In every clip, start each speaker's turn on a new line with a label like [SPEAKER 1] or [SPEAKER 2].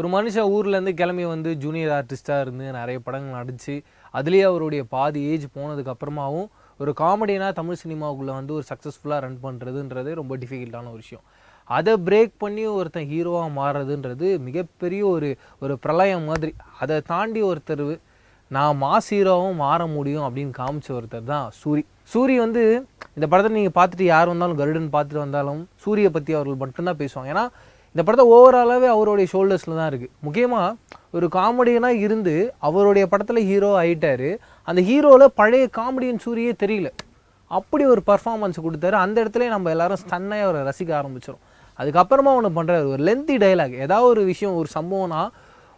[SPEAKER 1] ஒரு மனுஷன் ஊர்லேருந்து கிளம்பி வந்து ஜூனியர் ஆர்டிஸ்ட்டாக இருந்து நிறைய படங்கள் நடித்து அதுலேயே அவருடைய பாதி ஏஜ் போனதுக்கப்புறமாவும் ஒரு காமெடினா தமிழ் சினிமாவுக்குள்ளே வந்து ஒரு சக்ஸஸ்ஃபுல்லாக ரன் பண்ணுறதுன்றது ரொம்ப டிஃபிகல்ட்டான ஒரு விஷயம். அதை பிரேக் பண்ணி ஒருத்தன் ஹீரோவாக மாறுறதுன்றது மிகப்பெரிய ஒரு ஒரு பிரளயம் மாதிரி. அதை தாண்டி ஒருத்தர் நான் மாஸ் ஹீரோவும் மாற முடியும் அப்படின்னு காமிச்ச ஒருத்தர் தான் சூரி. சூரி வந்து இந்த படத்தை நீங்கள் பார்த்துட்டு யார் வந்தாலும் கருடன் பார்த்துட்டு வந்தாலும் சூரியை பற்றி அவர்கள் மட்டும்தான் பேசுவாங்க. ஏன்னா இந்த படத்தை ஓவராலாகவே அவருடைய ஷோல்டர்ஸில் தான் இருக்குது முக்கியமாக ஒரு காமெடியனாக இருந்து அவருடைய படத்தில் ஹீரோ ஆகிட்டார் அந்த ஹீரோவில் பழைய காமெடியன் சூரியே தெரியல. அப்படி ஒரு பர்ஃபார்மன்ஸ் கொடுத்தாரு. அந்த இடத்துல நம்ம எல்லாரும் ஸ்டன்னாக அவரை ரசிக்க ஆரம்பிச்சிடும் அதுக்கப்புறமா ஒன்று பண்ணுறாரு ஒரு லென்த்தி டைலாக் ஏதாவது ஒரு விஷயம் ஒரு சம்பவம்னா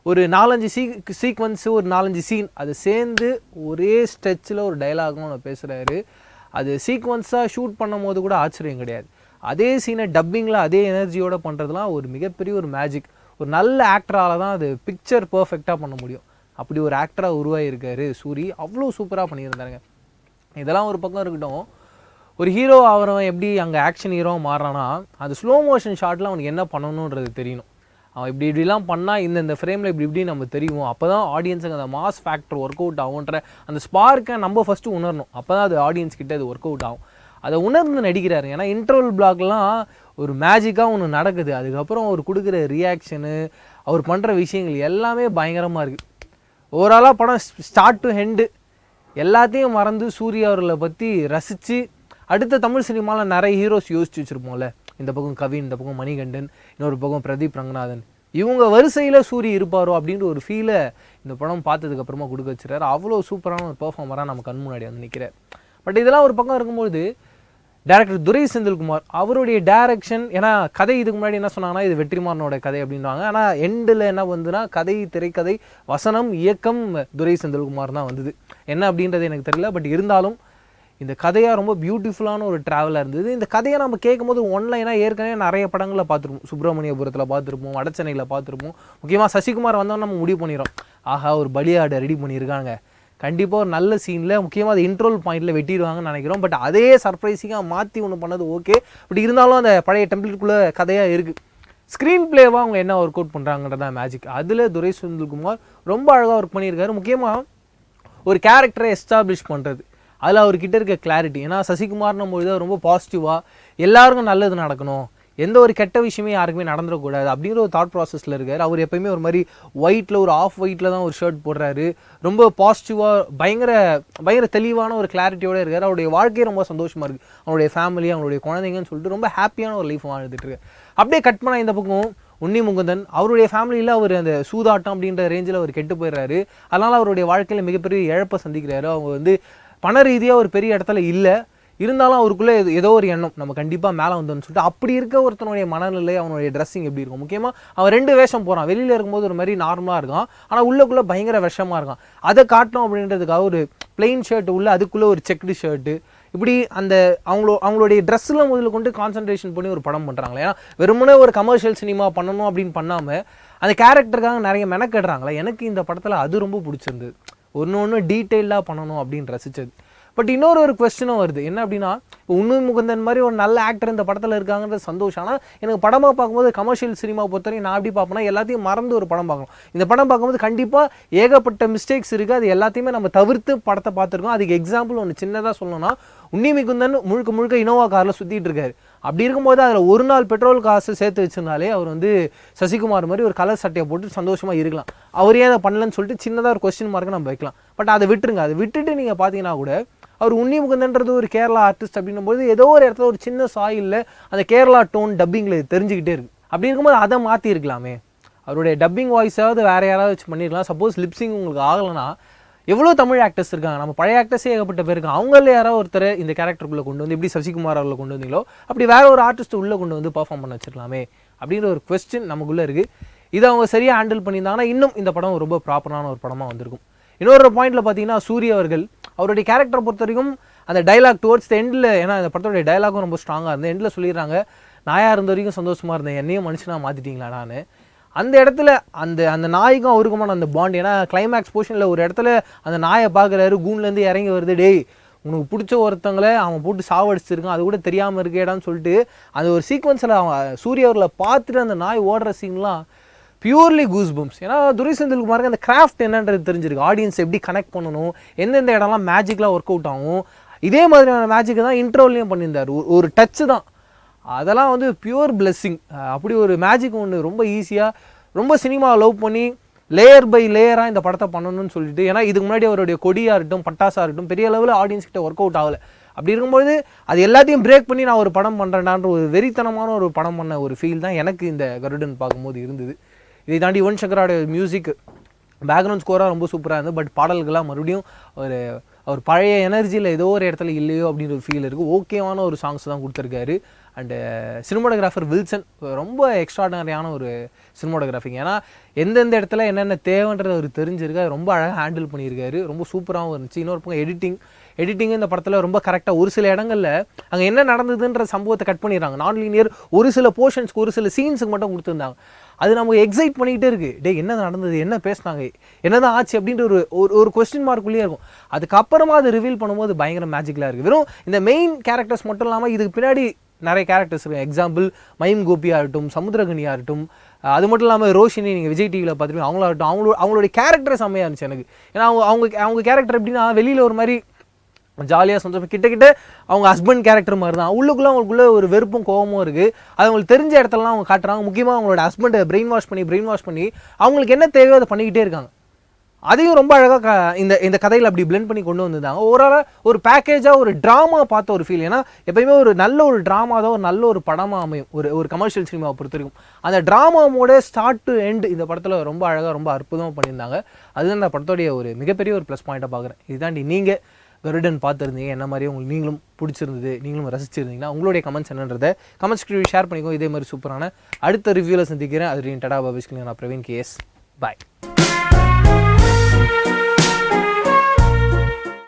[SPEAKER 1] ஒரு நாலஞ்சு சீக் சீக்வன்ஸு ஒரு நாலஞ்சு சீன் அது சேர்ந்து ஒரே ஸ்ட்ரெச்சில் ஒரு டைலாகும் ஒன்று பேசுகிறாரு அது சீக்வன்ஸாக ஷூட் பண்ணும் போது கூட ஆச்சரியம் கிடையாது. அதே சீனை டப்பிங்கில் அதே எனர்ஜியோட பண்ணுறதுலாம் ஒரு மிகப்பெரிய ஒரு மேஜிக் ஒரு நல்ல ஆக்டரால் தான் அது பிக்சர் பர்ஃபெக்டாக பண்ண முடியும். அப்படி ஒரு ஆக்டராக உருவாகியிருக்காரு சூரி. அவ்வளோ சூப்பராக பண்ணியிருந்தாருங்க. இதெல்லாம் ஒரு பக்கம் இருக்கட்டும். ஒரு ஹீரோ அவரவன் எப்படி அங்கே ஆக்ஷன் ஹீரோ மாறுறான்னா அந்த ஸ்லோ மோஷன் ஷாட்டில் அவனுக்கு என்ன பண்ணணுன்றது தெரியணும். அவன் இப்படி இப்படிலாம் பண்ணால் இந்த இந்த ஃப்ரேமில் இப்படி இப்படி நம்ம தெரியும் அப்போ தான் ஆடியன்ஸுக்கு அந்த மாஸ் ஃபேக்டர் ஒர்க் அவுட் ஆகுன்ற அந்த ஸ்பார்க்கை நம்ம ஃபஸ்ட்டு உணரணும். அப்போ தான் அது ஆடியன்ஸ் கிட்டே அது ஒர்க் அவுட் ஆகும். அதை உணர்ந்து நடிக்கிறாரு. ஏன்னா இன்டர்வல் பிளாக்லாம் ஒரு மேஜிக்காக ஒன்று நடக்குது. அதுக்கப்புறம் அவர் கொடுக்குற ரியாக்ஷனு அவர் பண்ணுற விஷயங்கள் எல்லாமே பயங்கரமாக இருக்குது ஓவராலாக படம் ஸ்டார்ட் டு ஹெண்டு எல்லாத்தையும் மறந்து சூர்யா அவர்களை பற்றி ரசித்து அடுத்த தமிழ் சினிமாவில் நிறைய ஹீரோஸ் யோசிச்சு வச்சுருப்போம்ல. இந்த பக்கம் கவின் இந்த பக்கம் மணிகண்டன் இன்னொரு பக்கம் பிரதீப் ரங்கநாதன். இவங்க வரிசையில் சூரிய இருப்பாரோ அப்படின்ற ஒரு ஃபீலை இந்த படம் பார்த்ததுக்கப்புறமா கொடுக்க வச்சுறாரு அவ்வளோ சூப்பரான ஒரு பெர்ஃபார்மராக நம்ம கண் முன்னாடி வந்து நிற்கிறார் பட் இதெல்லாம் ஒரு பக்கம் இருக்கும்போது டேரக்டர் துரை செந்தில்குமார் அவருடைய டேரக்ஷன் ஏன்னா கதை இதுக்கு முன்னாடி என்ன சொன்னாங்கன்னா இது வெற்றிமாறனோட கதை அப்படின்வாங்க ஆனால் எண்டில் என்ன வந்துன்னா கதை திரைக்கதை வசனம் இயக்கம் துரை செந்தில்குமார் தான் வந்தது. என்ன அப்படின்றது எனக்கு தெரியல பட் இருந்தாலும் இந்த கதையாக ரொம்ப பியூட்டிஃபுல்லான ஒரு ட்ராவலாக இருந்தது. இந்த கதையை நம்ம கேட்கும்போது ஒன்லைனாக ஏற்கனவே நிறைய படங்களில் பார்த்துருப்போம். சுப்பிரமணியபுரத்தில் பார்த்துருப்போம் வடச்சென்னையில் பார்த்துருப்போம். முக்கியமாக சசிகுமார் வந்தோம் நம்ம முடிவு பண்ணிடுறோம். ஆஹா ஒரு பலியாடை ரெடி பண்ணியிருக்காங்க. கண்டிப்பாக ஒரு நல்ல சீனில் முக்கியமாக அது இன்ட்ரோல் பாயிண்டில் வெட்டிடுவாங்கன்னு நினைக்கிறோம். பட் அதே சர்ப்ரைசிங்காக மாற்றி ஒன்று பண்ணது ஓகே பட் இருந்தாலும் அந்த பழைய டெம்ப்ளேட்குள்ளே கதையாக இருக்குது ஸ்க்ரீன் பிளேவாக அவங்க என்ன ஒர்க் அவுட் பண்ணுறாங்கன்றதா மேஜிக் அதில் துரை சுந்தர்குமார் ரொம்ப அழகாக ஒர்க் பண்ணியிருக்காரு. முக்கியமாக ஒரு கேரக்டரை எஸ்டாப்ளிஷ் பண்ணுறது அதில் அவர்கிட்ட இருக்க கிளாரிட்டி ஏன்னா சசிகுமார்னும் பொழுது ரொம்ப பாசிட்டிவாக எல்லாருக்கும் நல்லது நடக்கணும். எந்த ஒரு கெட்ட விஷயமே யாருக்குமே நடந்துடக்கூடாது. அப்படிங்கிற ஒரு தாட் ப்ராசஸில் இருக்கார். அவர் எப்போயுமே ஒரு மாதிரி ஒயிட்டில் ஒரு ஆஃப் ஒயிட்டில் தான் ஒரு ஷர்ட் போடுறாரு. ரொம்ப பாசிட்டிவாக பயங்கர பயங்கர தெளிவான ஒரு கிளாரிட்டியோடு இருக்கார். அவருடைய வாழ்க்கையே ரொம்ப சந்தோஷமாக இருக்குது அவருடைய ஃபேமிலி அவனுடைய குழந்தைங்கன்னு சொல்லிட்டு ரொம்ப ஹாப்பியான ஒரு லைஃப் வாழ்ந்துட்டுருக்கார் அப்படியே கட் பண்ண இந்த பக்கம் உன்னி முகுந்தன் அவருடைய ஃபேமிலியில் அவர் அந்த சூதாட்டம் அப்படின்ற ரேஞ்சில் அவர் கெட்டு போயிடுறாரு. அதனால் அவருடைய வாழ்க்கையில் மிகப்பெரிய இழப்பை சந்திக்கிறாரு. அவங்க வந்து பண ரீதியாக ஒரு பெரிய இடத்துல இல்லை. இருந்தாலும் அவருக்குள்ளே ஏதோ- ஏதோ ஒரு எண்ணம். நம்ம கண்டிப்பாக மேலே வந்தோம்னு சொல்லிட்டு அப்படி இருக்க ஒருத்தனுடைய மனநிலை அவனுடைய ட்ரெஸ்ஸிங் எப்படி இருக்கும்? முக்கியமாக அவன் ரெண்டு வேஷம் போகிறான் வெளியில் இருக்கும்போது ஒரு மாதிரி நார்மலாக இருக்கான். ஆனால் உள்ளக்குள்ளே பயங்கர விஷமாக இருக்கான். அதை காட்டணும் அப்படின்றதுக்காக ஒரு பிளெயின் ஷர்ட் உள்ள அதுக்குள்ளே ஒரு செக்டு ஷர்ட்டு இப்படி அந்த அவங்களோ அவங்களுடைய ட்ரெஸ்ஸில் முதல்ல கொண்டு கான்சன்ட்ரேஷன் பண்ணி ஒரு படம் பண்ணுறாங்களே ஏன்னா வெறுமனே ஒரு கமர்ஷியல் சினிமா பண்ணணும் அப்படின்னு பண்ணாமல் அந்த கேரக்டருக்காக நிறைய மெனக்கெடுறாங்களே. எனக்கு இந்த படத்தில் அது ரொம்ப பிடிச்சிருந்தது. ஒன்று ஒன்று டீட்டெயிலாக பண்ணணும் அப்படின்னு ரசித்தது பட் இன்னொரு ஒரு கொஸ்டினும் வருது. என்ன அப்படின்னா இப்போ உண்மை முகுந்தன் மாதிரி ஒரு நல்ல ஆக்டர் இந்த படத்தில் இருக்காங்கன்றது சந்தோஷம். ஆனால் எனக்கு படமாக பார்க்கும்போது கமர்ஷியல் சினிமா பொறுத்தவரைக்கும் நான் எப்படி பார்ப்பேன்னா எல்லாத்தையும் மறந்து ஒரு படம் பார்க்கணும். இந்த படம் பார்க்கும்போது கண்டிப்பாக ஏகப்பட்ட மிஸ்டேக்ஸ் இருக்குது அது எல்லாத்தையுமே நம்ம தவிர்த்து படத்தை பார்த்துருக்கோம். அதுக்கு எக்ஸாம்பிள் ஒன்று சின்னதாக சொல்லணும்னா உண்ணி மிகுந்தன் முழுக்க முழுக்க இனோவா காரில் சுற்றிட்டு இருக்காரு. அப்படி இருக்கும்போது அதில் ஒரு நாள் பெட்ரோல் காசு சேர்த்து வச்சிருந்தாலே அவர் வந்து சசிகுமார் மாதிரி ஒரு கலர் சட்டையை போட்டு சந்தோஷமாக இருக்கலாம். அவர் ஏன் அதை பண்ணலன்னு சொல்லிட்டு சின்னதாக ஒரு கொஸ்டின் மார்க்கை நம்ம வைக்கலாம். பட் அதை விட்டுருங்க. அதை விட்டுட்டு நீங்கள் பார்த்தீங்கன்னா கூட அவர் உன்னி முகுந்தன்றது ஒரு கேரளா ஆர்டிஸ்ட் அப்படின்னும் போது ஏதோ ஒரு இடத்துல ஒரு சின்ன சாயிலில் அந்த கேரளா டோன் டப்பிங்கில் தெரிஞ்சுக்கிட்டே இருக்கு. அப்படி இருக்கும்போது அதை மாற்றிருக்கலாமே அவருடைய டப்பிங் வாய்ஸாவது வேறு யாராவது வச்சு பண்ணிருக்கலாம். சப்போஸ் லிப்ஸிங் உங்களுக்கு ஆகலைன்னா எவ்வளோ தமிழ் ஆக்டர்ஸ் இருக்காங்க? நம்ம பழைய ஆக்டர்ஸே ஏகப்பட்ட பேர் இருக்காங்க. அவங்கள யாராவது ஒருத்தர் இந்த கேரக்டருக்குள்ளே கொண்டு வந்து எப்படி சசிகுமார் அவர்களை கொண்டு வந்தீங்களோ அப்படி வேற ஒரு ஆர்டிஸ்ட் உள்ளே கொண்டு வந்து பர்ஃபார்ம் பண்ண வச்சிருக்கலாமே அப்படின்ற ஒரு கொஸ்டின் நமக்குள்ளே இருக்குது இதை அவங்க சரியாக ஹேண்டில் பண்ணியிருந்தாங்கன்னா இன்னும் இந்த படம் ரொம்ப ப்ராப்பரான ஒரு படமாக வந்திருக்கும். இன்னொரு பாயிண்ட்டில் பார்த்தீங்கன்னா சூரிய அவர்கள் அவருடைய கேரக்டரை பொறுத்த வரைக்கும் அந்த டைலாக் டுவர்ட்ஸ் த எண்டில் ஏன்னா அந்த படத்தோடைய டைலாகும் ரொம்ப ஸ்ட்ராங்காக இருந்தது. எண்டில் சொல்லிடுறாங்க நாயாக இருந்த வரைக்கும் சந்தோஷமாக இருந்தேன். என்னையும் மனுஷனாக மாற்றிட்டீங்களா நான்? அந்த இடத்துல அந்த அந்த நாய்க்கும் அவருக்குமான அந்த பாண்ட் ஏன்னா கிளைமேக்ஸ் போர்ஷனில் ஒரு இடத்துல அந்த நாயை பார்க்குறாரு கூன்லேருந்து இறங்கி வருது டேய் உனக்கு பிடிச்ச ஒருத்தங்களை அவன் போட்டு சாவடிச்சிருக்கான். அது கூட தெரியாமல் இருக்கேடான்னு சொல்லிட்டு அந்த ஒரு சீக்வன்ஸில் அவன் சூரிய பார்த்துட்டு அந்த நாய் ஓடுற சீன்லாம் பியூர்லி கூஸ் பூம்ஸ் ஏன்னா துரை செந்தில்குமாருக்கு அந்த கிராஃப்ட் என்னன்றது தெரிஞ்சிருக்கு. ஆடியன்ஸ் எப்படி கனெக்ட் பண்ணணும் எந்தெந்த இடம்லாம் மேஜிக்லாம் ஒர்க் அவுட் ஆகும். இதே மாதிரியான மேஜிக் தான் இன்ட்ரோல்லையும் பண்ணியிருந்தார். ஒரு- டச் டச்சு தான். அதெல்லாம் வந்து பியூர் பிளெஸ்ஸிங் அப்படி ஒரு மேஜிக் ஒன்று ரொம்ப ஈஸியாக ரொம்ப சினிமா லவ் பண்ணி லேயர் பை லேயராக இந்த படத்தை பண்ணணும்னு சொல்லிட்டு ஏன்னா இதுக்கு முன்னாடி அவருடைய கொடியாக இருக்கட்டும் பட்டாசாக இருக்கட்டும் பெரிய லெவலில் ஆடியன்ஸ் கிட்ட ஒர்க் அவுட் ஆகலை. அப்படி இருக்கும்போது அது எல்லாத்தையும் பிரேக் பண்ணி நான் ஒரு படம் பண்ணுறேன்டான்ற ஒரு வெறித்தனமான ஒரு படம் பண்ண ஒரு ஃபீல் தான் எனக்கு இந்த கருடன் பார்க்கும்போது இருந்தது. இதை தாண்டி யுவன் சங்கரோட மியூசிக் பேக்ரவுண்ட் ஸ்கோராக ரொம்ப சூப்பராக இருந்தது. பட் பாடல்கள்லாம் மறுபடியும் ஒரு அவர் பழைய எனர்ஜியில் ஏதோ ஒரு இடத்துல இல்லையோ அப்படின்னு ஒரு ஃபீல் இருக்குது ஓகேவான ஒரு சாங்ஸ் தான் கொடுத்துருக்காரு. அண்டு சினிமோடகிராஃபர் வில்சன் ரொம்ப எக்ஸ்ட்ராடனரியான ஒரு சினிமாட்டோகிராஃபிங் ஏன்னா எந்தெந்த இடத்துல என்னென்ன தேவைன்றது அவர் தெரிஞ்சிருக்கு. அது ரொம்ப அழகாக ஹேண்டில் பண்ணியிருக்காரு. ரொம்ப சூப்பராகவும் இருந்துச்சு. இன்னொரு பக்கம் எடிட்டிங் எடிட்டிங் இந்த படத்தில் ரொம்ப கரெக்டாக ஒரு சில இடங்களில் அங்கே என்ன நடந்ததுன்ற சம்பவத்தை கட் பண்ணிடுறாங்க. நான் லீனியர் ஒரு சில போர்ஷன்ஸ்க்கு ஒரு சில சீன்ஸுக்கு மட்டும் கொடுத்துருந்தாங்க. அது நமக்கு எக்ஸைட் பண்ணிக்கிட்டே இருக்குது டே என்ன நடந்தது? என்ன பேசினாங்க? என்னதான் ஆச்சு அப்படின்ற ஒரு ஒரு ஒரு கொஸ்டின் மார்க்குள்ளேயே இருக்கும். அதுக்கப்புறமா அது ரிவீல் பண்ணும்போது பயங்கர மேஜிக்கலாக இருக்குது வெறும் இந்த மெயின் கேரக்டர்ஸ் மட்டும் இல்லாமல் இதுக்கு பின்னாடி நிறைய கேரக்டர்ஸ் இருக்கும் எக்ஸாம்பிள் மைம் கோபியாக இருக்கட்டும் சமுத்திரகனியாக இருக்கட்டும் அது மட்டும் இல்லாமல் ரோஷினி நீங்கள் விஜய் டிவியில் பார்த்துருப்பீங்க. அவங்களாகட்டும் அவங்களோட அவங்களுடைய கேரக்டர் செம்மையாக இருந்துச்சு எனக்கு. ஏன்னா அவங்க அவங்க அவங்க கேரக்டர் எப்படின்னா வெளியில் ஒரு மாதிரி ஜாலியாக சந்தோஷம் கிட்டக்கிட்ட அவங்க ஹஸ்பண்ட் கேரக்டர் மாதிரி தான் உள்ளுக்குள்ளே அவங்களுக்குள்ள ஒரு வெறுப்பும் கோவமும் இருக்குது அது அவங்களுக்கு தெரிஞ்ச இடத்துலலாம் அவங்க காட்டுறாங்க. முக்கியமாக அவங்களோட ஹஸ்பண்டை பிரெயின் வாஷ் பண்ணி பிரெயின் வாஷ் பண்ணி அவங்களுக்கு என்ன தேவையோ அதை பண்ணிக்கிட்டே இருக்காங்க. அதையும் ரொம்ப அழகாக இந்த இந்த கதையில் அப்படி பிளெண்ட் பண்ணி கொண்டு வந்திருந்தாங்க. ஓவராலாக ஒரு பேக்கேஜாக ஒரு ட்ராமா பார்த்த ஒரு ஃபீல் ஏன்னா எப்பயுமே ஒரு நல்ல ஒரு ட்ராமா தான் ஒரு நல்ல ஒரு படமாக அமையும். ஒரு ஒரு கமர்ஷியல் சினிமாவை பொறுத்த வரைக்கும். அந்த ட்ராமாவோட ஸ்டார்ட் டு எண்ட் இந்த படத்தில் ரொம்ப அழகாக ரொம்ப அற்புதமாக பண்ணியிருந்தாங்க. அதுதான் இந்த படத்தோடைய ஒரு மிகப்பெரிய ஒரு ப்ளஸ் பாயிண்ட்டாக பார்க்குறேன். இதுதாண்டி நீங்கள் கருடன் பார்த்துருந்தீங்க என்ன மாதிரி உங்களுக்கு நீங்களும் பிடிச்சிருந்தது நீங்களும் ரசிச்சிருந்தீங்கன்னா உங்களுடைய கமெண்ட்ஸ் என்னன்றதை கமெண்ட்ஸ் ஷேர் பண்ணிக்கோ இதே மாதிரி சூப்பரான அடுத்த ரிவ்யூவில் சந்திக்கிறேன். அது டடா பாபிஸ்க்கு நான் பிரவீன் கேஎஸ் பாய்